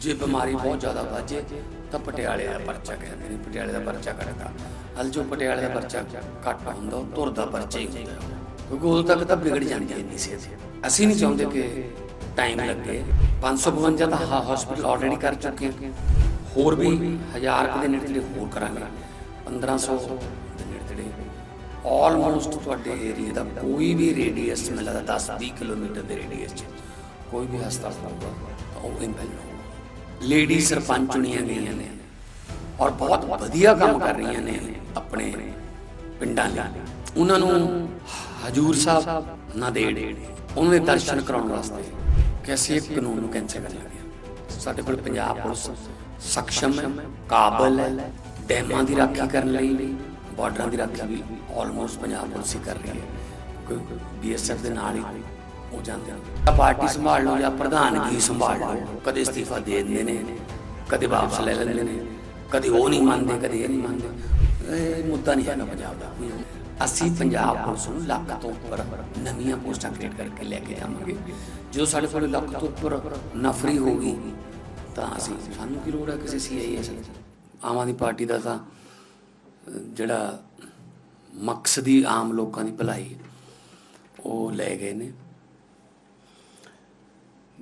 ਜੇ ਬਿਮਾਰੀ ਬਹੁਤ ਜ਼ਿਆਦਾ ਵੱਜੇ ਤਾਂ ਪਟਿਆਲੇ ਦਾ ਪਰਚਾ ਕਹਿੰਦੇ ਨੇ, ਪਟਿਆਲੇ ਦਾ ਪਰਚਾ ਕੱਟਦਾ ਹਲ ਜੋ ਪਟਿਆਲੇ ਦਾ ਪਰਚਾ ਘੱਟ ਹੁੰਦਾ, ਉਹ ਤੁਰ ਦਾ ਪਰਚਾ ਹੀ ਹੁੰਦਾ। ਕਿਉਂਕਿ ਉਦੋਂ ਤੱਕ ਤਾਂ ਵਿਗੜ ਜਾਂਦੀ ਹੈ ਇੰਨੀ ਸਿਹਤ। ਅਸੀਂ ਨਹੀਂ ਚਾਹੁੰਦੇ ਕਿ ਟਾਈਮ ਲੱਗੇ। 552 ਤਾਂ ਹਸਪੀਟਲ ਆਲਰੇਡੀ ਕਰ ਚੁੱਕੇ ਹਾਂ ਹੋਰ ਵੀ ਹਜ਼ਾਰ ਦੇ ਨੇੜੇ ਤੇੜੇ ਹੋਰ ਕਰਾਂਗੇ। 1500 ਦੇ ਨੇੜੇ ਤੇੜੇ ਆਲਮੋਸਟ ਤੁਹਾਡੇ ਏਰੀਆ ਦਾ ਕੋਈ ਵੀ ਰੇਡੀਅਸ ਮੈਨੂੰ ਲੱਗਦਾ 10-20 ਕਿਲੋਮੀਟਰ ਦੇ ਰੇਡੀਅਸ 'ਚ ਕੋਈ ਵੀ ਹਸਪਤਾਲ ਹੋਊਗਾ, ਤਾਂ ਉਹ ਇੰਪੈਲ ਹੋਊਗਾ। ਲੇਡੀ ਸਰਪੰਚ ਚੁਣੀਆਂ ਗਈਆਂ ਨੇ ਔਰ ਬਹੁਤ ਵਧੀਆ ਕੰਮ ਕਰ ਰਹੀਆਂ ਨੇ ਆਪਣੇ ਪਿੰਡਾਂ ਲਈ ਉਹਨਾਂ ਨੂੰ ਹਜੂਰ ਸਾਹਿਬ ਨਦੇੜ ਉਹਨਾਂ ਦੇ ਦਰਸ਼ਨ ਕਰਾਉਣ ਵਾਸਤੇ ਕਿ ਅਸੀਂ ਇੱਕ ਕਾਨੂੰਨ ਨੂੰ ਕੈਂਸਲ ਕਰ ਲਿਆ ਹਾਂ। ਸਾਡੇ ਕੋਲ ਪੰਜਾਬ ਪੁਲਿਸ ਸક્ષਮ ਹੈ, ਕਾਬਲ ਹੈ, ਡੈਮਾਂ ਦੀ ਰਾਖੀ ਕਰਨ ਲਈ, ਬਾਰਡਰਾਂ ਦੀ ਰਾਖੀ ਵੀ ਆਲਮੋਸਟ ਪੰਜਾਬ ਪੁਲਿਸ ਹੀ ਕਰ ਰਹੀ ਹੈ ਕਿਉਂਕਿ ਬੀਐਸਐਫ ਦੇ ਨਾਲ ਹੀ ਉਹ ਜਾਂਦੇ ਹਨ। ਪਾਰਟੀ ਸੰਭਾਲ ਲਓ ਜਾਂ ਪ੍ਰਧਾਨਗੀ ਸੰਭਾਲ ਲਓ ਕਦੇ ਅਸਤੀਫਾ ਦੇ ਦਿੰਦੇ ਨੇ ਕਦੇ ਵਾਪਸ ਲੈ ਲੈਂਦੇ ਨੇ ਕਦੇ ਉਹ ਨਹੀਂ ਮੰਨਦੇ ਕਦੇ ਇਹ ਨਹੀਂ ਮੰਨਦੇ। ਇਹ ਮੁੱਦਾ ਨਹੀਂ ਹੈਗਾ ਪੰਜਾਬ ਦਾ। ਅਸੀਂ ਪੰਜਾਬ ਪੁਲਿਸ ਨੂੰ ਲੱਖ ਤੋਂ ਉੱਪਰ ਨਵੀਆਂ ਪੋਸਟਾਂ ਕ੍ਰੀਏਟ ਕਰਕੇ ਲੈ ਕੇ ਜਾਵਾਂਗੇ। ਜਦੋਂ ਸਾਡੇ ਕੋਲ ਲੱਖ ਤੋਂ ਉੱਪਰ ਨਫਰੀ ਹੋਗੀ ਤਾਂ ਅਸੀਂ ਸਾਨੂੰ ਕੀ ਲੋੜ ਹੈ ਕਿਸੇ ਸੀਆਈਐਸ ਦੀ? ਆਮ ਆਦਮੀ ਪਾਰਟੀ ਦਾ ਤਾਂ ਅਹ, ਜਿਹੜਾ ਮਕਸਦੀ ਆਮ ਲੋਕਾਂ ਦੀ ਭਲਾਈ ਉਹ ਲੈ ਗਏ ਨੇ।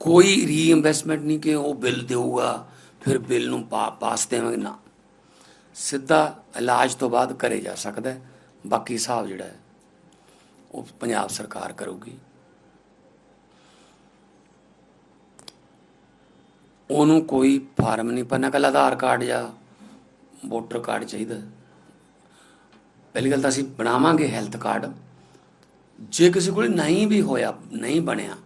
ਕੋਈ ਰੀਇਨਵੈਸਟਮੈਂਟ ਨਹੀਂ ਕਿ ਉਹ ਬਿੱਲ ਦੇਊਗਾ, ਫਿਰ ਬਿੱਲ ਨੂੰ ਪਾ- ਪਾਸ ਦੇਵਾਂਗੇ, ਨਾ। ਸਿੱਧਾ ਇਲਾਜ ਤੋਂ ਬਾਅਦ ਕਰੇ ਜਾ ਸਕਦਾ ਹੈ, ਬਾਕੀ ਹਿਸਾਬ ਜਿਹੜਾ ਹੈ, ਉਹ ਪੰਜਾਬ ਸਰਕਾਰ ਕਰੂਗੀ। ਉਹਨੂੰ ਕੋਈ ਫਾਰਮ ਨਹੀਂ ਭਰਨਾ ਕੱਲ੍ਹ ਆਧਾਰ ਕਾਰਡ ਜਾਂ ਵੋਟਰ ਕਾਰਡ ਚਾਹੀਦਾ ਪਹਿਲੀ ਗੱਲ ਤਾਂ ਅਸੀਂ ਬਣਾਵਾਂਗੇ ਹੈਲਥ ਕਾਰਡ। ਜੇ ਕਿਸੇ ਕੋਲ ਨਹੀਂ ਵੀ ਹੋਇਆ, ਨਹੀਂ ਬਣਿਆ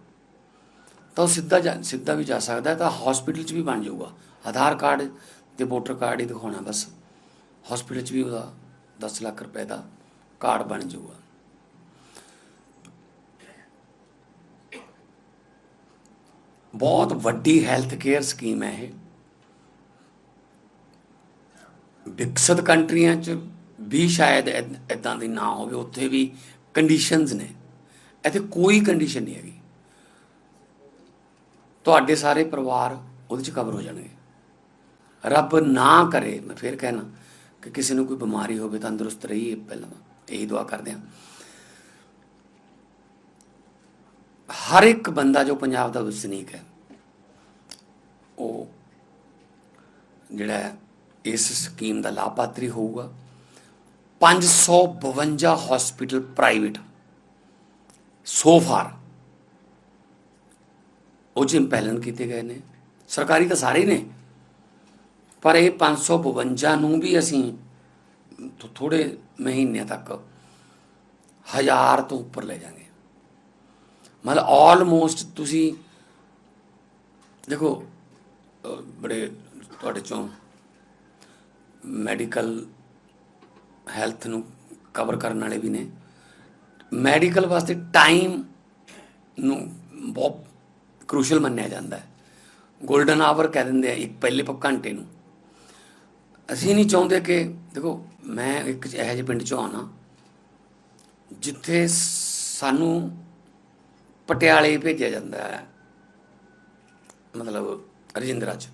ਤਾਂ ਉਹ ਸਿੱਧਾ ਜਾ- ਸਿੱਧਾ ਵੀ ਜਾ ਸਕਦਾ ਹੈ, ਤਾਂ ਹਸਪੀਟਲ 'ਚ ਵੀ ਬਣ ਜਾਊਗਾ। ਆਧਾਰ ਕਾਰਡ ਤੇ ਵੋਟਰ ਕਾਰਡ ਹੀ ਦਿਖਾਉਣਾ ਬਸ। ਹਸਪੀਟਲ 'ਚ ਵੀ ਉਹਦਾ 10 ਲੱਖ ਰੁਪਏ ਦਾ ਕਾਰਡ ਬਣ ਜਾਊਗਾ। ਬਹੁਤ ਵੱਡੀ ਹੈਲਥ ਕੇਅਰ ਸਕੀਮ ਹੈ ਇਹ। ਵਿਕਸਿਤ ਕੰਟਰੀਆਂ 'ਚ ਵੀ ਸ਼ਾਇਦ ਇਦਾਂ ਦੀ ਨਾ ਹੋਵੇ, ਉੱਥੇ ਵੀ ਕੰਡੀਸ਼ਨਸ ਨੇ। ਇੱਥੇ ਕੋਈ ਕੰਡੀਸ਼ਨ ਨਹੀਂ ਹੈਗੀ। ਤੁਹਾਡੇ ਸਾਰੇ ਪਰਿਵਾਰ ਉਹਦੇ 'ਚ ਕਵਰ ਹੋ ਜਾਣਗੇ। ਰੱਬ ਨਾ ਕਰੇ, ਮੈਂ ਫੇਰ ਕਹਿਣਾ ਕਿ ਕਿਸੇ ਨੂੰ ਕੋਈ ਬਿਮਾਰੀ ਹੋਵੇ, ਤੰਦਰੁਸਤ ਰਹੀਏ ਪਹਿਲਾਂ ਇਹੀ ਦੁਆ ਕਰਦੇ ਹਾਂ। ਹਰ ਇੱਕ ਬੰਦਾ ਜੋ ਪੰਜਾਬ ਦਾ ਵਸਨੀਕ ਹੈ, ਉਹ ਜਿਹੜਾ ਇਸ ਸਕੀਮ ਦਾ ਲਾਭਪਾਤਰੀ ਹੋਊਗਾ। 552 ਹਸਪੀਟਲ ਪ੍ਰਾਈਵੇਟ ਸੋ ਫਾਰ ਉਹ ਜਿਮ ਪਹਿਲਨ ਕੀਤੇ ਗਏ ਨੇ। ਸਰਕਾਰੀ ਤਾਂ ਸਾਰੇ ਨੇ। ਪਰ ਇਹ 552 ਨੂੰ ਵੀ ਅਸੀਂ ਥੋੜੇ ਮਹੀਨਿਆਂ ਤੱਕ ਹਜ਼ਾਰ ਤੋਂ ਉੱਪਰ ਲੈ ਜਾਾਂਗੇ। ਮਤਲਬ ਆਲਮੋਸਟ ਤੁਸੀਂ ਦੇਖੋ ਬੜੇ ਤੁਹਾਡੇ ਚੋਂ ਮੈਡੀਕਲ ਹੈਲਥ ਨੂੰ ਕਵਰ ਕਰਨ ਵਾਲੇ ਵੀ ਨੇ। ਮੈਡੀਕਲ ਵਾਸਤੇ ਟਾਈਮ ਨੂੰ ਬਹੁਤ ਕ੍ਰੂਸ਼ਲ ਮੰਨਿਆ ਜਾਂਦਾ ਹੈ। 골ਡਨ ਆਵਰ ਕਹਿ ਦਿੰਦੇ ਆ, ਇੱਕ ਪਹਿਲੇ ਪ ਘੰਟੇ ਨੂੰ। ਅਸੀਂ ਨਹੀਂ ਚਾਹੁੰਦੇ ਕਿ, ਦੇਖੋ, ਮੈਂ ਇੱਕ ਇਹੋ ਜਿਹੇ ਪਿੰਡ ਚੋਂ ਆਉਣਾ, ਜਿੱਥੇ ਸਾਨੂੰ ਪਟਿਆਲੇ ਭੇਜਿਆ ਜਾਂਦਾ ਹੈ, ਮਤਲਬ ਰਜਿੰਦਰਾ ਚ।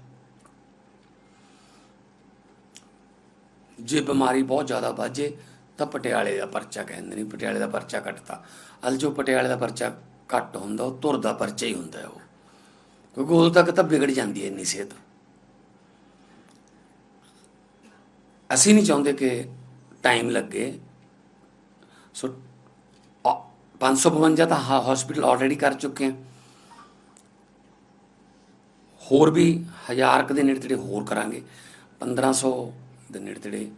ਜੇ ਬਿਮਾਰੀ ਬਹੁਤ ਜ਼ਿਆਦਾ ਵੱਜੇ ਤਾਂ ਪਟਿਆਲੇ ਦਾ ਪਰਚਾ ਕਹਿੰਦੇ ਨੇ, ਪਟਿਆਲੇ ਦਾ ਪਰਚਾ ਕੱਟਤਾ। ਅਲ ਜੋ ਪਟਿਆਲੇ ਦਾ ਪਰਚਾ ਘੱਟ ਹੁੰਦਾ, ਉਹ ਤੁਰ ਦਾ ਪਰਚਾ ਹੀ ਹੁੰਦਾ ਉਹ। ਕਿਉਂਕਿ ਉਦੋਂ ਤੱਕ ਤਾਂ ਵਿਗੜ ਜਾਂਦੀ ਹੈ ਇੰਨੀ ਸਿਹਤ। ਅਸੀਂ ਨਹੀਂ ਚਾਹੁੰਦੇ ਕਿ ਟਾਈਮ ਲੱਗੇ। ਸੋ ਅ- 552 ਤਾਂ ਹਸਪੀਟਲ ਆਲਰੇਡੀ ਕਰ ਚੁੱਕੇ ਹਾਂ ਹੋਰ ਵੀ ਹਜ਼ਾਰ ਕੁ ਦੇ ਨੇੜੇ ਤੇੜੇ ਹੋਰ ਕਰਾਂਗੇ। 1500 ਦੇ ਨੇੜੇ ਤੇੜੇ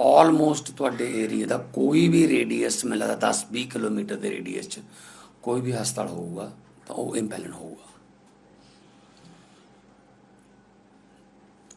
ਆਲਮੋਸਟ ਤੁਹਾਡੇ ਏਰੀਆ ਦਾ ਕੋਈ ਵੀ ਰੇਡੀਅਸ ਮੈਨੂੰ ਲੱਗਦਾ 10 20 ਕਿਲੋਮੀਟਰ ਦੇ ਰੇਡੀਅਸ 'ਚ ਕੋਈ ਵੀ ਹਸਪਤਾਲ ਹੋਊਗਾ, ਤਾਂ ਉਹ ਇੰਪੈਲਨ ਹੋਊਗਾ।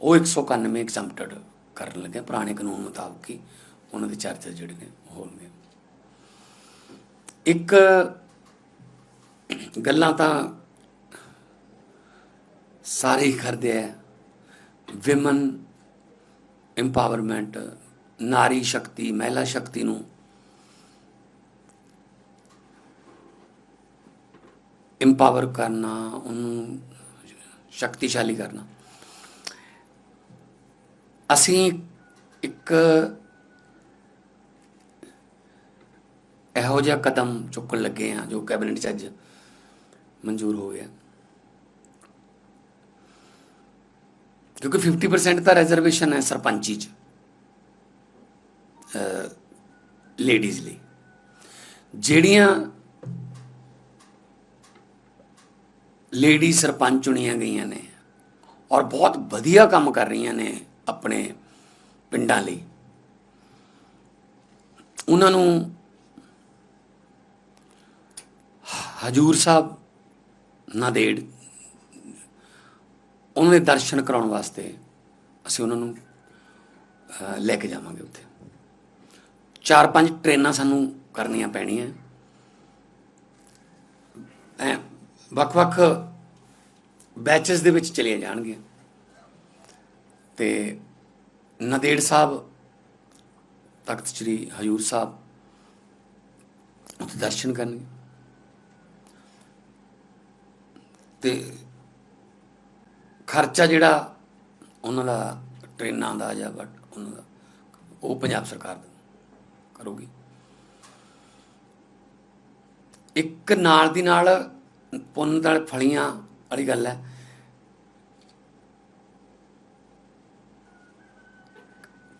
ਉਹ 191 ਐਗਜ਼ੈਂਪਟਡ ਕਰਨ ਲੱਗੇ ਪੁਰਾਣੇ ਕਾਨੂੰਨ ਮੁਤਾਬਕ ਹੀ ਉਹਨਾਂ ਦੇ ਚਾਰਜਸ ਜਿਹੜੇ ਨੇ ਹੋਣਗੇ। ਇੱਕ ਗੱਲਾਂ ਤਾਂ ਸਾਰੇ ਹੀ ਕਰਦੇ ਆ ਵਿਮਨ ਇੰਪਾਵਰਮੈਂਟ ਨਾਰੀ ਸ਼ਕਤੀ, ਮਹਿਲਾ ਸ਼ਕਤੀ ਨੂੰ ਇੰਪਾਵਰ ਕਰਨਾ, ਉਹਨੂੰ ਸ਼ਕਤੀਸ਼ਾਲੀ ਕਰਨਾ। ਅਸੀਂ ਇੱਕ ਇਹੋ ਜਿਹਾ ਕਦਮ ਚੁੱਕਣ ਲੱਗੇ ਆ ਜੋ ਕੈਬਨਿਟ 'ਚ ਅੱਜ ਮਨਜ਼ੂਰ ਹੋ ਗਿਆ। ਕਿਉਂਕਿ 50% ਤਾਂ ਰਿਜ਼ਰਵੇਸ਼ਨ ਹੈ ਸਰਪੰਚੀ 'ਚ ਲੇਡੀਜ਼ ਲਈ। ਜਿਹੜੀਆਂ ਲੇਡੀ ਸਰਪੰਚ ਚੁਣੀਆਂ ਗਈਆਂ ਨੇ ਔਰ ਬਹੁਤ ਵਧੀਆ ਕੰਮ ਕਰ ਰਹੀਆਂ ਨੇ ਆਪਣੇ ਪਿੰਡਾਂ ਲਈ। ਉਹਨਾਂ ਨੂੰ ਹਜੂਰ ਸਾਹਿਬ ਨਾਦੇੜ ਉਹਨਾਂ ਦੇ ਦਰਸ਼ਨ ਕਰਾਉਣ ਵਾਸਤੇ ਅਸੀਂ ਉਹਨਾਂ ਨੂੰ ਲੈ ਕੇ ਜਾਵਾਂਗੇ ਉੱਥੇ। ਚਾਰ ਪੰਜ ਟ੍ਰੇਨਾਂ ਸਾਨੂੰ ਕਰਨੀਆਂ ਪੈਣੀਆਂ। ਐ, ਵੱਖ-ਵੱਖ ਬੈਚਸ ਦੇ ਵਿੱਚ ਚਲੀਆਂ ਜਾਣਗੀਆਂ। ਤੇ ਨਦੇੜ ਸਾਹਿਬ, ਤਖਤ ਸ੍ਰੀ ਹਜੂਰ ਸਾਹਿਬ ਉੱਥੇ ਦਰਸ਼ਨ ਕਰਨਗੇ। ਤੇ ਖਰਚਾ ਜਿਹੜਾ ਉਹਨਾਂ ਦਾ ਟ੍ਰੇਨਾਂ ਦਾ ਜਾਂ ਬਟ ਉਹਨਾਂ ਦਾ, ਉਹ ਪੰਜਾਬ ਸਰਕਾਰ ਕਰੂਗੀ। ਇੱਕ ਨਾਲ ਦੀ ਨਾਲ ਪੁੰਨ ਨਾਲ ਫਲੀਆਂ ਵਾਲੀ ਗੱਲ ਹੈ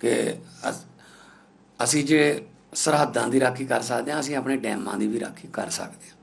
ਕਿ ਅਸੀਂ ਜੇ ਸਰਹੱਦਾਂ ਦੀ ਰਾਖੀ ਕਰ ਸਕਦੇ ਹਾਂ, ਅਸੀਂ ਆਪਣੇ ਡੈਮਾਂ ਦੀ ਵੀ ਰਾਖੀ ਕਰ ਸਕਦੇ ਹਾਂ।